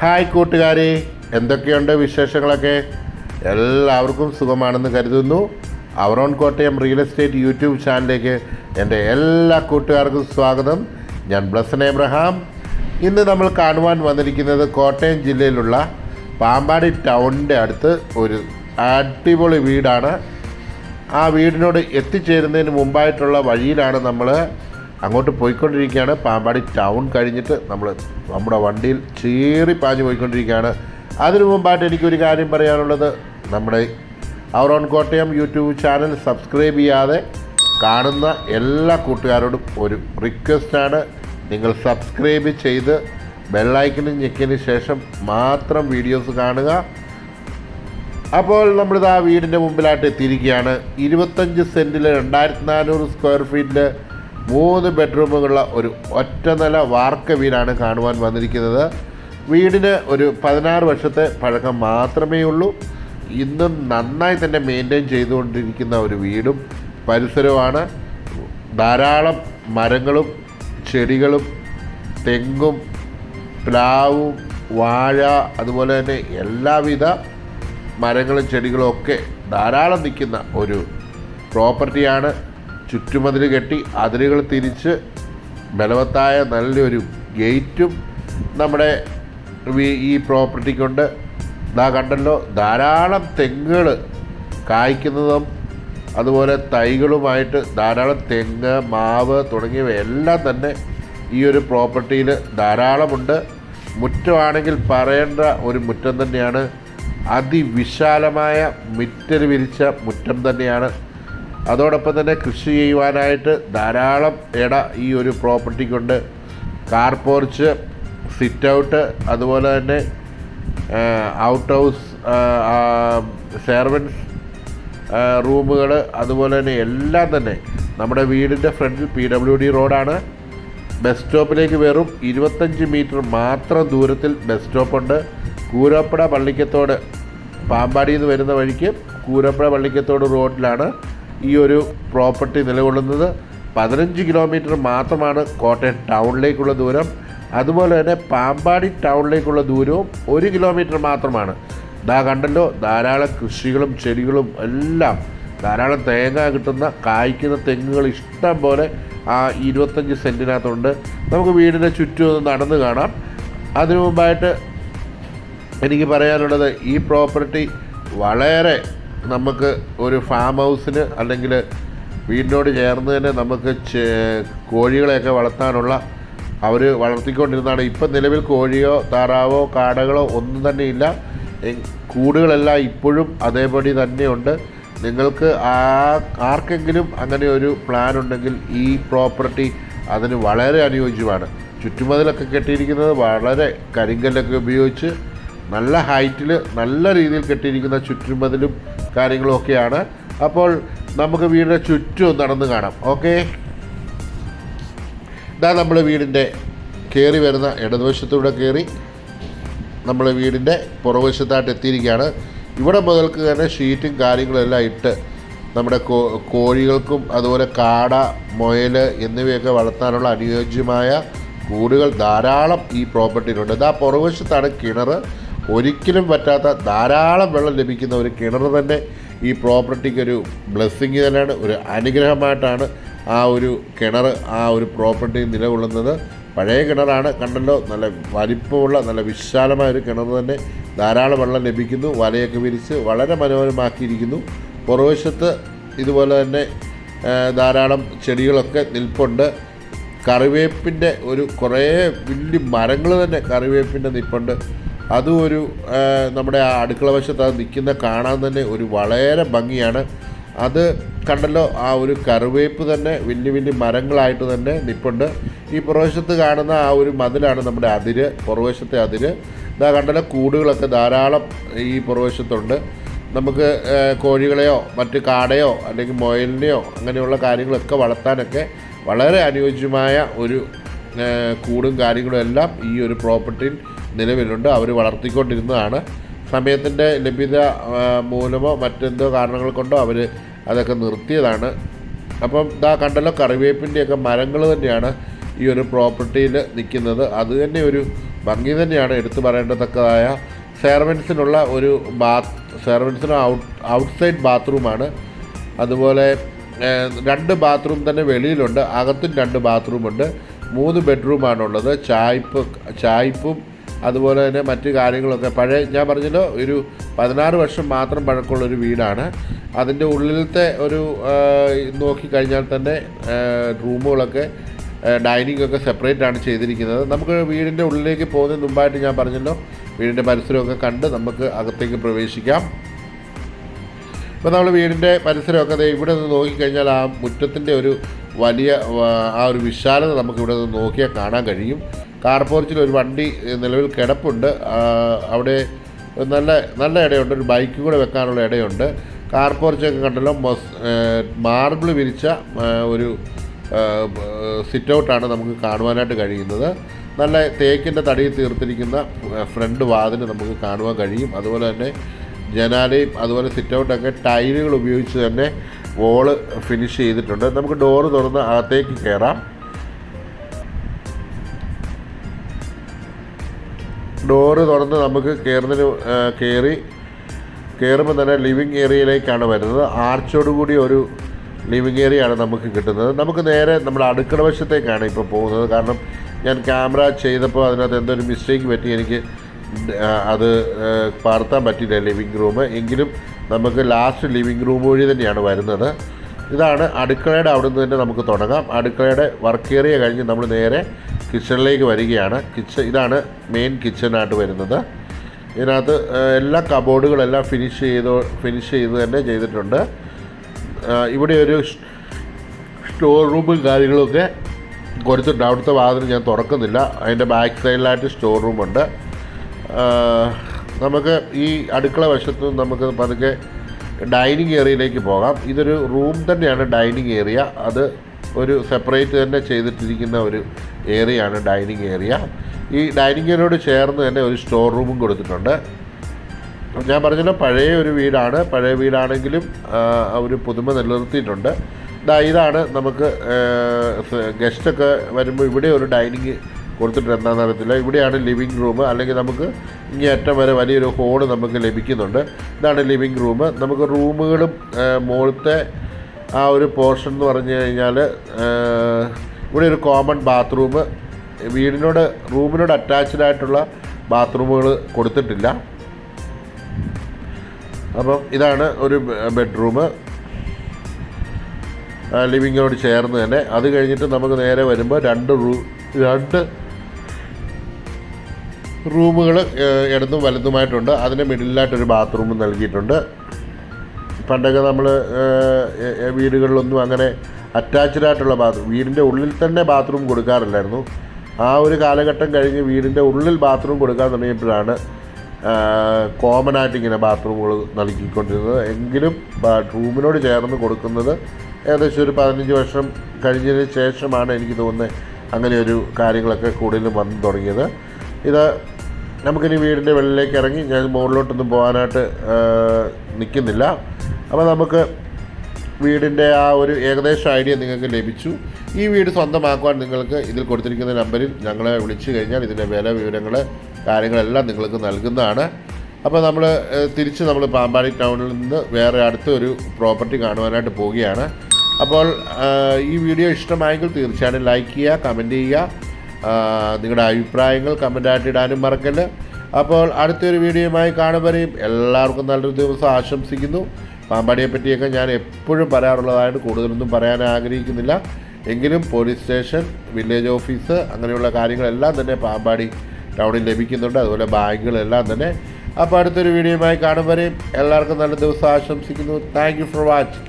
Hi കൂട്ടുകാരെ എന്തൊക്കെയുണ്ട് വിശേഷങ്ങളൊക്കെ? എല്ലാവർക്കും സുഖമാണെന്ന് കരുതുന്നു. Our own Kottayam real estate YouTube ചാനലിലേക്ക് എന്റെ എല്ലാ കൂട്ടുകാർക്കും സ്വാഗതം. ഞാൻ ബ്ലസൻ എബ്രഹാം. ഇന്ന് നമ്മൾ കാണുവാൻ വന്നിരിക്കുന്നത് കോട്ടയം ജില്ലയിലുള്ള പാമ്പാടി ടൗണിന്റെ അടുത്ത് ഒരു അടിപൊളി വീടാണ്. ആ വീടിനോട് എത്തിച്ചേരുന്നതിന് മുമ്പായിട്ടുള്ള വഴിയിലാണ് നമ്മൾ അങ്ങോട്ട് പോയിക്കൊണ്ടിരിക്കുകയാണ്. പാമ്പാടി ടൗൺ കഴിഞ്ഞിട്ട് നമ്മൾ നമ്മുടെ വണ്ടിയിൽ ചീറി പാഞ്ഞു പോയിക്കൊണ്ടിരിക്കുകയാണ്. അതിനു മുമ്പായിട്ട് എനിക്കൊരു കാര്യം പറയാനുള്ളത്. നമ്മുടെ അവർ on Kottayam YouTube channel subscribe ചെയ്യാതെ കാണുന്ന എല്ലാ കൂട്ടുകാരോടും ഒരു റിക്വസ്റ്റാണ് നിങ്ങൾ സബ്സ്ക്രൈബ് ചെയ്ത് ബെല്ലൈക്കനും ഞെക്കിയതിന് ശേഷം മാത്രം വീഡിയോസ് കാണുക. അപ്പോൾ നമ്മളിത് ആ വീടിന്റെ മുമ്പിലായിട്ട് എത്തിയിരിക്കുകയാണ്. ഇരുപത്തഞ്ച് സെന്റിൽ രണ്ടായിരത്തി നാനൂറ് സ്ക്വയർ ഫീറ്റിൽ മൂന്ന് ബെഡ്റൂമുകളുള്ള ഒരു ഒറ്റ നില വാർക്ക വീടാണ് കാണുവാൻ വന്നിരിക്കുന്നത്. വീടിന് ഒരു പതിനാറ് വർഷത്തെ പഴക്കം മാത്രമേ ഉള്ളൂ. ഇന്നും നന്നായി തന്നെ മെയിന്റെയിൻ ചെയ്തുകൊണ്ടിരിക്കുന്ന ഒരു വീടും പരിസരവുമാണ്. ധാരാളം മരങ്ങളും ചെടികളും തെങ്ങും പ്ലാവും വാഴ അതുപോലെ തന്നെ എല്ലാവിധ മരങ്ങളും ചെടികളും ഒക്കെ ധാരാളം നിൽക്കുന്ന ഒരു പ്രോപ്പർട്ടിയാണ് ചുറ്റുമതിൽ കെട്ടി അതിരുകൾ തിരിച്ച് ബലവത്തായ നല്ലൊരു ഗേറ്റും നമ്മുടെ ഈ പ്രോപ്പർട്ടിക്കുണ്ട്. ഇതാ കണ്ടല്ലോ ധാരാളം തെങ്ങുകൾ കായ്ക്കുന്നതും അതുപോലെ തൈകളുമായിട്ട് ധാരാളം തെങ്ങ് മാവ് തുടങ്ങിയവയെല്ലാം തന്നെ ഈ ഒരു പ്രോപ്പർട്ടിയിൽ ധാരാളമുണ്ട്. മുറ്റമാണെങ്കിൽ പറയേണ്ട ഒരു മുറ്റം തന്നെയാണ്. അതിവിശാലമായ മിറ്റൽ വിരിച്ച മുറ്റം തന്നെയാണ്. അതോടൊപ്പം തന്നെ കൃഷി ചെയ്യുവാനായിട്ട് ധാരാളം ഇട ഈ ഒരു പ്രോപ്പർട്ടിക്കുണ്ട് കാർ പോർച്ച് സിറ്റ് ഔട്ട് അതുപോലെ തന്നെ ഔട്ട് ഹൗസ് സെർവൻസ് റൂമുകൾ അതുപോലെ തന്നെ എല്ലാം തന്നെ നമ്മുടെ വീടിന്റെ ഫ്രണ്ടിൽ പി ഡബ്ല്യു ഡി റോഡാണ്. ബസ് സ്റ്റോപ്പിലേക്ക് വെറും ഇരുപത്തഞ്ച് മീറ്റർ മാത്രം ദൂരത്തിൽ ബസ് സ്റ്റോപ്പുണ്ട്. കൂരപ്പട പള്ളിക്കത്തോട് പാമ്പാടിയിൽ നിന്ന് വരുന്ന വഴിക്ക് കൂരപ്പുഴ പള്ളിക്കത്തോട് റോഡിലാണ് ഈ ഒരു പ്രോപ്പർട്ടി നിലകൊള്ളുന്നത് പതിനഞ്ച് കിലോമീറ്റർ മാത്രമാണ് കോട്ടയം ടൗണിലേക്കുള്ള ദൂരം. അതുപോലെ തന്നെ പാമ്പാടി ടൗണിലേക്കുള്ള ദൂരവും ഒരു കിലോമീറ്റർ മാത്രമാണ്. ദാ കണ്ടല്ലോ ധാരാളം കൃഷികളും ചെടികളും എല്ലാം. ധാരാളം തേങ്ങ കിട്ടുന്ന കായ്ക്കുന്ന തെങ്ങുകൾ ഇഷ്ടം പോലെ ആ ഇരുപത്തഞ്ച് സെന്റിനകത്തുണ്ട് നമുക്ക് വീടിന്റെ ചുറ്റും ഒന്ന് നടന്ന് കാണാം. അതിനു മുമ്പായിട്ട് എനിക്ക് പറയാനുള്ളത് ഈ പ്രോപ്പർട്ടി വളരെ നമുക്ക് ഒരു ഫാം ഹൗസിന് അല്ലെങ്കിൽ വീടിനോട് ചേർന്ന് തന്നെ നമുക്ക് കോഴികളെയൊക്കെ വളർത്താനുള്ള അവർ വളർത്തിക്കൊണ്ടിരുന്നതാണ്. ഇപ്പം നിലവിൽ കോഴിയോ താറാവോ കാടകളോ ഒന്നും തന്നെ ഇല്ല. കൂടുകളെല്ലാം ഇപ്പോഴും അതേപടി തന്നെയുണ്ട്. നിങ്ങൾക്ക് ആ ആർക്കെങ്കിലും അങ്ങനെ ഒരു പ്ലാൻ ഉണ്ടെങ്കിൽ ഈ പ്രോപ്പർട്ടി അതിന് വളരെ അനുയോജ്യമാണ്. ചുറ്റുമതിലൊക്കെ കെട്ടിയിരിക്കുന്നത് വളരെ കരിങ്കല്ലൊക്കെ ഉപയോഗിച്ച് നല്ല ഹൈറ്റിൽ നല്ല രീതിയിൽ കെട്ടിയിരിക്കുന്ന ചുറ്റുമതിലും കാര്യങ്ങളും ഒക്കെയാണ് അപ്പോൾ നമുക്ക് വീടിന്റെ ചുറ്റും നടന്ന് കാണാം. ഓക്കെ? ഇതാ നമ്മൾ വീടിന്റെ കയറി വരുന്ന ഇടതുവശത്തൂടെ കയറി നമ്മൾ വീടിന്റെ പുറകുവശത്തായിട്ട് എത്തിയിരിക്കുകയാണ്. ഇവിടെ മുതൽക്ക് തന്നെ ഷീറ്റും കാര്യങ്ങളെല്ലാം ഇട്ട് നമ്മുടെ കോഴികൾക്കും അതുപോലെ കാട മുയൽ എന്നിവയൊക്കെ വളർത്താനുള്ള അനുയോജ്യമായ കൂടുകൾ ധാരാളം ഈ പ്രോപ്പർട്ടിയിലുണ്ട്. ഇതാ പുറകുവശത്താണ് കിണർ ഒരിക്കലും പറ്റാത്ത ധാരാളം വെള്ളം ലഭിക്കുന്ന ഒരു കിണർ തന്നെ ഈ പ്രോപ്പർട്ടിക്ക് ഒരു ബ്ലെസ്സിങ് തന്നെയാണ് ഒരു അനുഗ്രഹമായിട്ടാണ് ആ ഒരു കിണർ ആ ഒരു പ്രോപ്പർട്ടി നിലകൊള്ളുന്നത്. പഴയ കിണറാണ് കണ്ടല്ലോ നല്ല വലിപ്പമുള്ള നല്ല വിശാലമായ ഒരു കിണർ തന്നെ ധാരാളം വെള്ളം ലഭിക്കുന്നു വലയൊക്കെ വിരിച്ച് വളരെ മനോഹരമാക്കിയിരിക്കുന്നു. പുറവശത്ത് ഇതുപോലെ തന്നെ ധാരാളം ചെടികളൊക്കെ നിൽപ്പുണ്ട്. കറിവേപ്പിന്റെ ഒരു കുറേ വലിയ മരങ്ങൾ തന്നെ കറിവേപ്പിന്റെ നിൽപ്പുണ്ട്. അതും ഒരു നമ്മുടെ ആ അടുക്കള വശത്ത് അത് നിൽക്കുന്ന കാണാൻ തന്നെ ഒരു വളരെ ഭംഗിയാണ്. അത് കണ്ടല്ലോ ആ ഒരു കറിവേപ്പ് തന്നെ വലിയ വലിയ മരങ്ങളായിട്ട് തന്നെ നിൽപ്പുണ്ട് ഈ പുറവശത്ത് കാണുന്ന ആ ഒരു മതിലാണ് നമ്മുടെ അതിര് പുറവശത്തെ അതിര്. ഇതാ കണ്ടല്ലോ കൂടുകളൊക്കെ ധാരാളം ഈ പുറവശത്തുണ്ട്. നമുക്ക് കോഴികളെയോ മറ്റ് കാടയോ അല്ലെങ്കിൽ മുയലിനെയോ അങ്ങനെയുള്ള കാര്യങ്ങളൊക്കെ വളർത്താനൊക്കെ വളരെ അനുയോജ്യമായ ഒരു കൂടും കാര്യങ്ങളും എല്ലാം ഈ ഒരു പ്രോപ്പർട്ടിയിൽ നിലവിലുണ്ട്. അവർ വളർത്തിക്കൊണ്ടിരുന്നതാണ്. സമയത്തിന്റെ ലഭ്യത മൂലമോ മറ്റെന്തോ കാരണങ്ങൾ കൊണ്ടോ അവർ അതൊക്കെ നിർത്തിയതാണ്. അപ്പം ഇതാ കണ്ടല്ലോ കറിവേപ്പിന്റെയൊക്കെ മരങ്ങൾ തന്നെയാണ് ഈ ഒരു പ്രോപ്പർട്ടിയിൽ നിൽക്കുന്നത് അത് തന്നെ ഒരു ഭംഗി തന്നെയാണ് എടുത്തു പറയേണ്ടതക്കതായ സെർവൻസിനുള്ള ഒരു ബാത്ത് സെർവൻസിന് ഔട്ട് ഔട്ട്സൈഡ് ബാത്റൂമാണ് അതുപോലെ രണ്ട് ബാത്റൂം തന്നെ വെളിയിലുണ്ട്. അകത്തും രണ്ട് ബാത്റൂമുണ്ട് മൂന്ന് ബെഡ്റൂമാണുള്ളത് ചായ്പ് ചായ്പും അതുപോലെ തന്നെ മറ്റു കാര്യങ്ങളൊക്കെ. പഴയ ഞാൻ പറഞ്ഞല്ലോ ഒരു പതിനാറ് വർഷം മാത്രം പഴക്കമുള്ള ഒരു വീടാണ്. അതിന്റെ ഉള്ളിലത്തെ ഒരു നോക്കിക്കഴിഞ്ഞാൽ തന്നെ റൂമുകളൊക്കെ ഡൈനിങ് ഒക്കെ സെപ്പറേറ്റ് ആണ് ചെയ്തിരിക്കുന്നത്. നമുക്ക് വീടിന്റെ ഉള്ളിലേക്ക് പോകുന്നതിന് മുമ്പായിട്ട് ഞാൻ പറഞ്ഞല്ലോ വീടിന്റെ പരിസരമൊക്കെ കണ്ട് നമുക്ക് അകത്തേക്ക് പ്രവേശിക്കാം. ഇപ്പോൾ നമ്മൾ വീടിന്റെ പരിസരമൊക്കെ ഇവിടെ നിന്ന് നോക്കിക്കഴിഞ്ഞാൽ ആ മുറ്റത്തിന്റെ ഒരു വലിയ ആ, ഒരു വിശാലത നമുക്ക് ഇവിടെ നിന്ന് നോക്കിയാൽ കാണാൻ കഴിയും. കാർ പോർച്ചിൽ ഒരു വണ്ടി നിലവിൽ കിടപ്പുണ്ട്. അവിടെ നല്ല നല്ല ഇടയുണ്ട്. ഒരു ബൈക്ക് കൂടെ വെക്കാനുള്ള ഇടയുണ്ട്. കാർ പോർച്ചൊക്കെ കണ്ടല്ലോ മൊസ് മാർബിൾ വിരിച്ച ഒരു സിറ്റ് ഔട്ടാണ് നമുക്ക് കാണുവാനായിട്ട് കഴിയുന്നത്. നല്ല തേക്കിന്റെ തടിയിൽ തീർത്തിരിക്കുന്ന ഫ്രണ്ട് വാതിൽ നമുക്ക് കാണുവാൻ കഴിയും. അതുപോലെ തന്നെ ജനാലയും അതുപോലെ സിറ്റ് ഔട്ടൊക്കെ ടൈലുകൾ ഉപയോഗിച്ച് തന്നെ വോൾ ഫിനിഷ് ചെയ്തിട്ടുണ്ട്. നമുക്ക് ഡോറ് തുറന്ന് അകത്തേക്ക് കയറാം ഡോറ് തുറന്ന് നമുക്ക് കയറുന്നതിന് കയറി കയറുമ്പോൾ തന്നെ ലിവിങ് ഏരിയയിലേക്കാണ് വരുന്നത്. ആർച്ചോട് കൂടി ഒരു ലിവിങ് ഏരിയയാണ് നമുക്ക് കിട്ടുന്നത്. നമുക്ക് നേരെ നമ്മുടെ അടുക്കള വശത്തേക്കാണ് ഇപ്പോൾ പോകുന്നത്. കാരണം ഞാൻ ക്യാമറ ചെയ്തപ്പോൾ അതിനകത്ത് എന്തൊരു മിസ്റ്റേക്ക് പറ്റി എനിക്ക് അത് പാർത്താൻ പറ്റില്ല ലിവിങ് റൂം. എങ്കിലും നമുക്ക് ലാസ്റ്റ് ലിവിങ് റൂം വഴി തന്നെയാണ് വരുന്നത്. ഇതാണ് അടുക്കളയുടെ അവിടെ നിന്ന് തന്നെ നമുക്ക് തുടങ്ങാം. അടുക്കളയുടെ വർക്ക് ഏരിയ കഴിഞ്ഞ് നമ്മൾ നേരെ കിച്ചണിലേക്ക് വരികയാണ്. കിച്ചൺ ഇതാണ് മെയിൻ കിച്ചണായിട്ട് വരുന്നത്. ഇതിനകത്ത് എല്ലാ കബോർഡുകളെല്ലാം ഫിനിഷ് ചെയ്ത് ഫിനിഷ് ചെയ്ത് തന്നെ ചെയ്തിട്ടുണ്ട്. ഇവിടെ ഒരു സ്റ്റോർ റൂമും കാര്യങ്ങളൊക്കെ കൊടുത്തിട്ടുണ്ട് അവിടുത്തെ വാതിൽ ഞാൻ തുറക്കുന്നില്ല. അതിന്റെ ബാക്ക് സൈഡിലായിട്ട് സ്റ്റോർ റൂമുണ്ട് നമുക്ക് ഈ അടുക്കള വശത്ത് നമുക്ക് പതുക്കെ ഡൈനിങ് ഏരിയയിലേക്ക് പോകാം. ഇതൊരു റൂം തന്നെയാണ് ഡൈനിങ് ഏരിയ അത് ഒരു സെപ്പറേറ്റ് തന്നെ ചെയ്തിട്ടിരിക്കുന്ന ഒരു ഏരിയയാണ് ഡൈനിങ് ഏരിയ ഈ ഡൈനിങ് ഏരിയയോട് ചേർന്ന് തന്നെ ഒരു സ്റ്റോർ റൂമും കൊടുത്തിട്ടുണ്ട്. ഞാൻ പറഞ്ഞല്ലോ പഴയ ഒരു വീടാണ്. പഴയ വീടാണെങ്കിലും അവർ പുതുമ നിലനിർത്തിയിട്ടുണ്ട്. ഇതാണ് നമുക്ക് ഗസ്റ്റൊക്കെ വരുമ്പോൾ ഇവിടെ ഒരു ഡൈനിങ് കൊടുത്തിട്ട് എന്താണെന്ന് അറിയത്തില്ല ഇവിടെയാണ് ലിവിങ് റൂം. അല്ലെങ്കിൽ നമുക്ക് ഇങ്ങേറ്റം വരെ വലിയൊരു ഹോൾ നമുക്ക് ലഭിക്കുന്നുണ്ട്. ഇതാണ് ലിവിങ് റൂം. നമുക്ക് റൂമുകളും മുകളിലത്തെ ആ ഒരു പോർഷൻ എന്ന് പറഞ്ഞു കഴിഞ്ഞാൽ ഇവിടെ ഒരു കോമൺ ബാത്റൂം. വീടിനോട് റൂമിനോട് അറ്റാച്ച്ഡ് ആയിട്ടുള്ള ബാത്റൂമുകൾ കൊടുത്തിട്ടില്ല. അപ്പം ഇതാണ് ഒരു ബെഡ്റൂം. ലിവിങ്ങിനോട് ചേർന്ന് തന്നെ. അത് കഴിഞ്ഞിട്ട് നമുക്ക് നേരെ വരുമ്പോൾ രണ്ട് റൂ രണ്ട് റൂമുകൾ ഇടതും വലതുമായിട്ടുണ്ട്. അതിന് മിഡിലായിട്ടൊരു ബാത്റൂം നൽകിയിട്ടുണ്ട്. പണ്ടൊക്കെ നമ്മൾ വീടുകളിലൊന്നും അങ്ങനെ അറ്റാച്ച്ഡ് ആയിട്ടുള്ള ബാത്റൂം വീടിന്റെ ഉള്ളിൽ തന്നെ ബാത്റൂം കൊടുക്കാറില്ലായിരുന്നു. ആ ഒരു കാലഘട്ടം കഴിഞ്ഞ് വീടിന്റെ ഉള്ളിൽ ബാത്റൂം കൊടുക്കാൻ തുടങ്ങിയപ്പോഴാണ് കോമൺ ആയിട്ട് ഇങ്ങനെ ബാത്റൂമുകൾ നൽകിക്കൊണ്ടിരുന്നത്. എങ്കിലും റൂമിനോട് ചേർന്ന് കൊടുക്കുന്നത് ഏകദേശം ഒരു പതിനഞ്ച് വർഷം കഴിഞ്ഞതിന് ശേഷമാണ് എനിക്ക് തോന്നുന്നത് അങ്ങനെ ഒരു കാര്യങ്ങളൊക്കെ കൂടുതലും വന്നു തുടങ്ങിയത്. ഇത് നമുക്കിനി വീടിന്റെ വെള്ളിലേക്ക് ഇറങ്ങി ഞാൻ മുകളിലോട്ടൊന്നും പോകാനായിട്ട് നിൽക്കുന്നില്ല. അപ്പോൾ നമുക്ക് വീടിന്റെ ആ ഒരു ഏകദേശ ഐഡിയ നിങ്ങൾക്ക് ലഭിച്ചു. ഈ വീട് സ്വന്തമാക്കുവാൻ നിങ്ങൾക്ക് ഇതിൽ കൊടുത്തിരിക്കുന്ന നമ്പറിൽ ഞങ്ങളെ വിളിച്ചു കഴിഞ്ഞാൽ ഇതിന്റെ വില വിവരങ്ങൾ കാര്യങ്ങളെല്ലാം നിങ്ങൾക്ക് നൽകുന്നതാണ്. അപ്പോൾ നമ്മൾ തിരിച്ച് നമ്മൾ പാമ്പാടി ടൗണിൽ നിന്ന് വേറെ അടുത്തൊരു പ്രോപ്പർട്ടി കാണുവാനായിട്ട് പോവുകയാണ്. അപ്പോൾ ഈ വീഡിയോ ഇഷ്ടമായെങ്കിൽ തീർച്ചയായും ലൈക്ക് ചെയ്യുക കമന്റ് ചെയ്യുക. നിങ്ങളുടെ അഭിപ്രായങ്ങൾ കമന്റായിട്ട് ഇടാനും മറക്കല്ല്. അപ്പോൾ അടുത്തൊരു വീഡിയോയുമായി കാണുവരെയും എല്ലാവർക്കും നല്ലൊരു ദിവസം ആശംസിക്കുന്നു. പാമ്പാടിയെ പറ്റിയൊക്കെ ഞാൻ എപ്പോഴും പറയാറുള്ളതായിട്ട് കൂടുതലൊന്നും പറയാൻ ആഗ്രഹിക്കുന്നില്ല. എങ്കിലും പോലീസ് സ്റ്റേഷൻ വില്ലേജ് ഓഫീസ് അങ്ങനെയുള്ള കാര്യങ്ങളെല്ലാം തന്നെ പാമ്പാടി ടൗണിൽ ലഭിക്കുന്നുണ്ട്. അതുപോലെ ബാങ്കുകളെല്ലാം തന്നെ. അപ്പോൾ അടുത്തൊരു വീഡിയോയുമായി കാണും എല്ലാവർക്കും നല്ല ദിവസം ആശംസിക്കുന്നു. Thank for watching